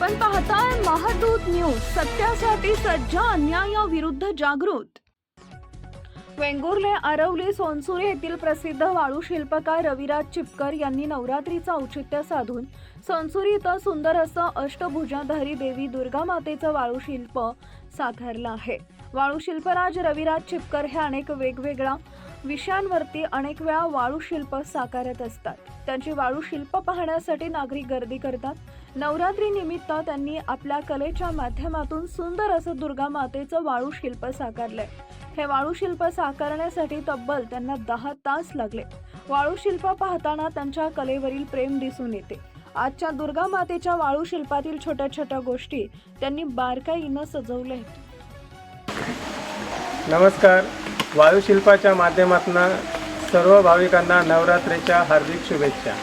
आपण पाहताय महादूत न्यूज सत्यासाठी सज्ज अन्यायाविरुद्ध जागृत. वेंगुर्ले आरवली सोनसुरी येथील प्रसिद्ध वाळू शिल्पकार रविराज चिपकर यांनी नवरात्रीचं औचित्य साधून सोनसुरी इथं सुंदर असं अष्टभुजाधारी देवी दुर्गा मातेचं वाळू शिल्प साकारलं आहे. वाळू शिल्पराज रविराज चिपकर हे अनेक वेगवेगळ्या विषयांवरती अनेक वेळा वाळू शिल्प साकारत असतात. त्यांची वाळू शिल्प पाहण्यासाठी नागरिक गर्दी करतात. नवरात्री निमित्त त्यांनी आपल्या कलेच्या माध्यमातून सुंदर असं दुर्गा मातेचं वाळू शिल्प साकारलंय. हे वाळू शिल्प साकारण्यासाठी तब्बल त्यांना दहा तास लागले. वाळू शिल्प पाहताना त्यांच्या कलेवरील प्रेम दिसून येते. आजच्या दुर्गा मातेच्या वाळू शिल्पातील छोट्या छोट्या गोष्टी त्यांनी बारकाईनं सजवल्या आहेत. नमस्कार. वायुशिल्पाच्या माध्यमातून सर्व भाविकांना नवरात्रीच्या हार्दिक शुभेच्छा.